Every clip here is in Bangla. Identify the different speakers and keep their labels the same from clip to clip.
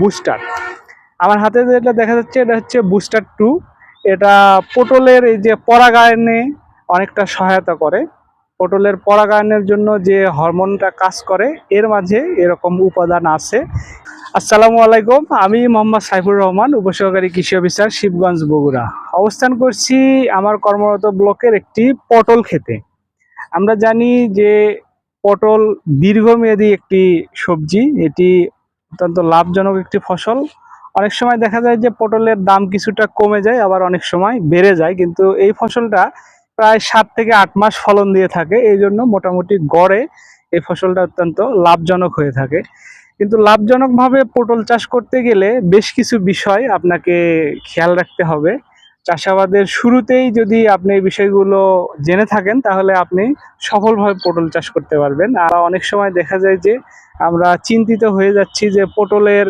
Speaker 1: বুস্টার। আমার হাতে যেটা দেখা যাচ্ছে, এটা হচ্ছে বুস্টার টু। এটা পটলের এই যে পরাগায়নে অনেকটা সহায়তা করে। পটলের পরাগায়নের জন্য যে হরমোনটা কাজ করে, এর মাঝে এরকম উপাদান আছে। আসসালামু আলাইকুম, আমি মোহাম্মদ সাইফুর রহমান, উপসহকারী কৃষি অফিসার শিবগঞ্জ বগুড়া। অবস্থান করছি আমার কর্মরত ব্লকের একটি পটল খেতে। আমরা জানি যে পটল দীর্ঘমেয়াদী একটি সবজি, এটি অত্যন্ত লাভজনক একটি ফসল। অনেক সময় দেখা যায় যে পটলের দাম কিছুটা কমে যায়, আবার অনেক সময় বেড়ে যায়। কিন্তু এই ফসলটা প্রায় সাত থেকে আট মাস ফলন দিয়ে থাকে। এই জন্য মোটামুটি গড়ে এই ফসলটা অত্যন্ত লাভজনক হয়ে থাকে। কিন্তু লাভজনকভাবে পটল চাষ করতে গেলে বেশ কিছু বিষয় আপনাকে খেয়াল রাখতে হবে। চাষাবাদের শুরুতেই যদি আপনি এই বিষয়গুলো জেনে থাকেন, তাহলে আপনি সফলভাবে পটল চাষ করতে পারবেন। আর অনেক সময় দেখা যায় যে আমরা চিন্তিত হয়ে যাচ্ছি যে পটলের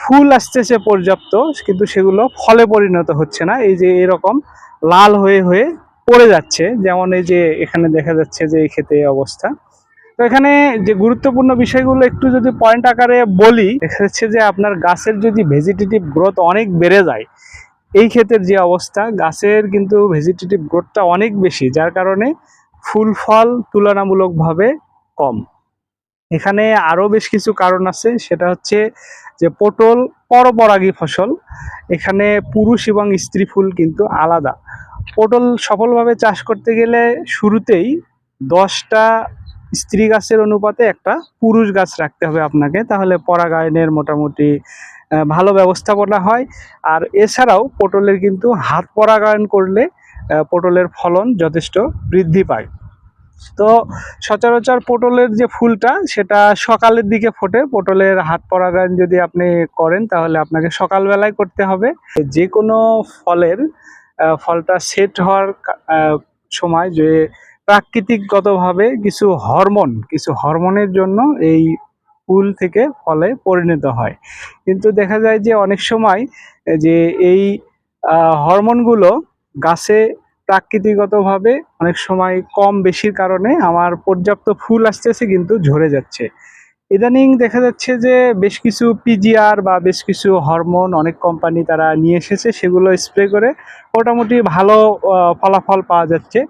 Speaker 1: ফুল আসতেছে পর্যাপ্ত, কিন্তু সেগুলো ফলে পরিণত হচ্ছে না। এই যে এরকম লাল হয়ে হয়ে পড়ে যাচ্ছে, যেমন এই যে এখানে দেখা যাচ্ছে যে এই ক্ষেতে অবস্থা। তো এখানে যে গুরুত্বপূর্ণ বিষয়গুলো একটু যদি পয়েন্ট আকারে বলি, দেখা যাচ্ছে যে আপনার গাছের যদি ভেজিটেটিভ গ্রোথ অনেক বেড়ে যায় এই ক্ষেতের যে অবস্থা, গাছের কিন্তু ভেজিটেটিভ গ্রোথটা অনেক বেশি, যার কারণে ফুল ফল তুলনামূলকভাবে কম। এখানে আরও বেশ কিছু কারণ আছে, সেটা হচ্ছে যে পটল পরপরাগী ফসল, এখানে পুরুষ এবং স্ত্রী ফুল কিন্তু আলাদা। পটল সফলভাবে চাষ করতে গেলে শুরুতেই দশটা স্ত্রী গাছের অনুপাতে একটা পুরুষ গাছ রাখতে হবে আপনাকে, তাহলে পরাগায়নের মোটামুটি ভালো ব্যবস্থাপনা হয়। আর এছাড়াও পটলের কিন্তু হাত পরাগায়ন করলে পটলের ফলন যথেষ্ট বৃদ্ধি পায়। তো সচরাচর পটলের যে ফুলটা, সেটা সকালের দিকে ফোটে। পটলের হাত পরাগায়ন যদি আপনি করেন, তাহলে আপনাকে সকালবেলায় করতে হবে। যে কোনো ফলের ফলটা সেট হওয়ার সময় যে প্রাকৃতিকগতভাবে কিছু হরমোন, কিছু হরমোনের জন্য এই ফুল থেকে ফলে পরিণত হয়। কিন্তু দেখা যায় যে অনেক সময় যে এই হরমোনগুলো গাছে প্রাকৃতিকগতভাবে অনেক সময় কম বেশির কারণে আমার পর্যাপ্ত ফুল আসতেছে কিন্তু ঝরে যাচ্ছে। ইদানিং দেখা যাচ্ছে যে বেশ কিছু পিজিআর বা বেশ কিছু হরমোন অনেক কোম্পানি তারা নিয়ে এসেছে, সেগুলো স্প্রে করে মোটামুটি ভালো ফলাফল পাওয়া যাচ্ছে।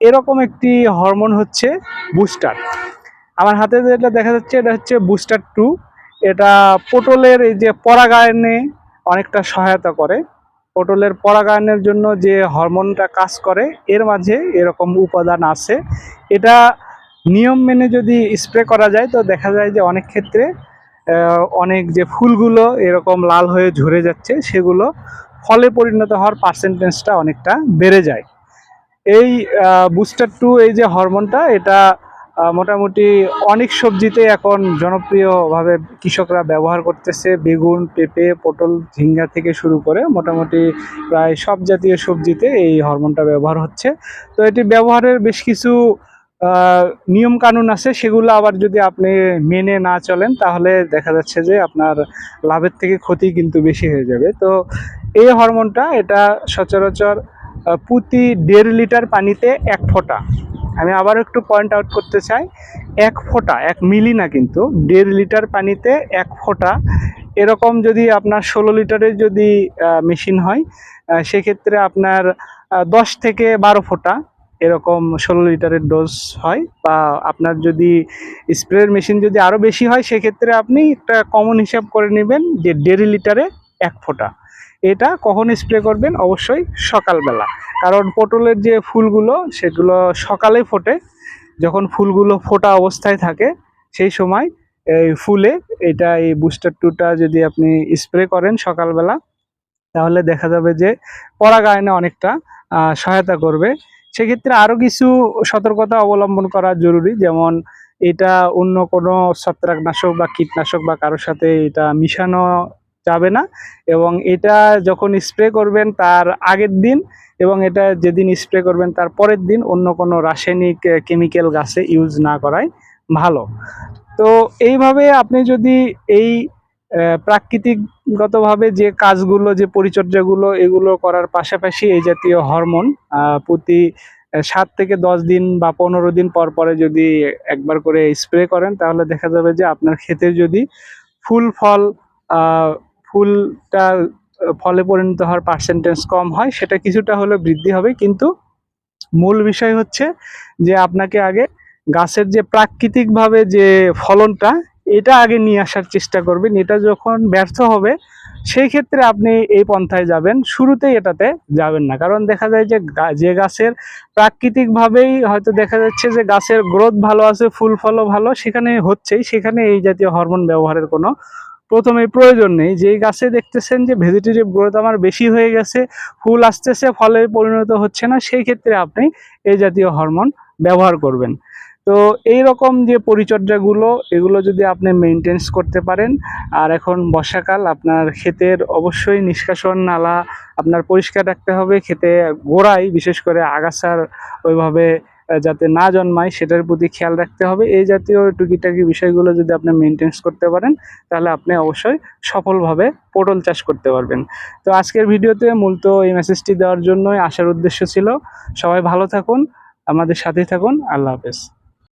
Speaker 1: এরকম একটি হরমোন হচ্ছে বুস্টার। আমার হাতে যেটা দেখা যাচ্ছে, এটা হচ্ছে বুস্টার টু এটা পটলের এই যে পরাগায়নে অনেকটা সহায়তা করে। পটলের পরাগায়নের জন্য যে হরমোনটা কাজ করে, এর মাঝে এরকম উপাদান আছে। এটা নিয়ম মেনে যদি স্প্রে করা যায়, তো দেখা যায় যে অনেক ক্ষেত্রে অনেক যে ফুলগুলো এরকম লাল হয়ে ঝরে যাচ্ছে, সেগুলো ফলে পরিণত হওয়ার পার্সেন্টেজটা অনেকটা বেড়ে যায়। এই বুস্টার টু এই যে হরমোনটা, এটা মোটামুটি অনেক সবজিতে এখন জনপ্রিয়ভাবে কৃষকরা ব্যবহার করতেছে। বেগুন, পেঁপে, পটল, ঝিঙ্গা থেকে শুরু করে মোটামুটি প্রায় সব জাতীয় সবজিতে এই হরমোনটা ব্যবহার হচ্ছে। তো এটি ব্যবহারের বেশ কিছু নিয়ম কানুন আছে। সেগুলো আবার যদি আপনি মেনে না চলেন, তাহলে দেখা যাচ্ছে যে আপনার লাভের থেকে ক্ষতি কিন্তু বেশি হয়ে যাবে। তো এই হরমোনটা এটা সচরাচর প্রতি দেড় লিটার পানিতে এক ফোঁটা আমি আবার একটু পয়েন্ট আউট করতে চাই, এক ফোঁটা, এক মিলি না কিন্তু, দেড় লিটার পানিতে এক ফোঁটা, এরকম যদি আপনার ষোলো লিটারের যদি মেশিন হয় সেক্ষেত্রে আপনার দশ থেকে বারো ফোঁটা এরকম ষোলো লিটারের ডোজ হয়, বা আপনার যদি স্প্রের মেশিন যদি আরও বেশি হয়, সেক্ষেত্রে আপনি একটা কমন হিসাব করে নেবেন যে দেড় লিটারে এক ফোঁটা। এটা কখন স্প্রে করবেন? অবশ্যই সকালবেলা। কারণ পটলের যে ফুলগুলো, সেগুলো সকালে ফোটে। যখন ফুলগুলো ফোটা অবস্থায় থাকে, সেই সময় এই ফুলে এটা, এই বুস্টার টুটা যদি আপনি স্প্রে করেন সকালবেলা, তাহলে দেখা যাবে যে পরাগায়নে অনেকটা সহায়তা করবে। সেক্ষেত্রে আরও কিছু সতর্কতা অবলম্বন করা জরুরি, যেমন এটা অন্য কোনো ছত্রাকনাশক বা কীটনাশক বা কারোর সাথে এটা মিশানো যাবে না। এবং এটা যখন স্প্রে করবেন, তার আগের দিন এবং এটা যেদিন স্প্রে করবেন, তার পরের দিন অন্য কোনো রাসায়নিক কেমিক্যাল গাছে ইউজ না করাই ভালো। তো এইভাবে আপনি যদি এই প্রাকৃতিকগতভাবে যে কাজগুলো, যে পরিচর্যাগুলো এগুলো করার পাশাপাশি এই জাতীয় হরমোন প্রতি সাত থেকে দশ দিন বা পনেরো দিন পর পরে যদি একবার করে স্প্রে করেন, তাহলে দেখা যাবে যে আপনার ক্ষেতে যদি ফুল ফল ফুলটা ফলে পরিণত হওয়ার পার্সেন্টেজ কম হয়, সেটা কিছুটা হলেও বৃদ্ধি হবে। কিন্তু মূল বিষয় হচ্ছে যে আপনাকে আগে গাছের যে প্রাকৃতিকভাবে যে ফলনটা, এটা আগে নিয়ে আসার চেষ্টা করবেন। এটা যখন ব্যর্থ হবে, সেই ক্ষেত্রে আপনি এই পন্থায় যাবেন। শুরুতেই এটাতে যাবেন না। কারণ দেখা যায় যে যে গাছের প্রাকৃতিকভাবেই হয়তো দেখা যাচ্ছে যে গাছের গ্রোথ ভালো আছে, ফুল ফলও ভালো, সেখানে হচ্ছেই। সেখানে এই জাতীয় হরমোন ব্যবহারের কোনো প্রথমে প্রয়োজন নেই। যেই গাছে দেখতেছেন যে ভেজিটেটিভ গ্রোথ আমার বেশি হয়ে গেছে, ফুল আসতেছে, ফলে পরিণত হচ্ছে না, সেই ক্ষেত্রে আপনি এই জাতীয় হরমোন ব্যবহার করবেন। তো এই রকম যে পরিচর্যাগুলো, এগুলো যদি আপনি মেনটেন্স করতে পারেন, আর এখন বর্ষাকাল, আপনার ক্ষেতের অবশ্যই নিষ্কাশন নালা আপনার পরিষ্কার রাখতে হবে, ক্ষেতে গোড়ায় বিশেষ করে আগাছার ওইভাবে যাতে না জন্মায়, সেটার প্রতি খেয়াল রাখতে হবে। এই জাতীয় টুকিটাকি বিষয়গুলো যদি আপনি মেনটেন্স করতে পারেন, তাহলে আপনি অবশ্যই সফলভাবে পটল চাষ করতে পারবেন। তো আজকের ভিডিওতে মূলত এই মেসেজটি দেওয়ার জন্যই আসার উদ্দেশ্য ছিল। সবাই ভালো থাকুন, আমাদের সাথেই থাকুন। আল্লাহ হাফেজ।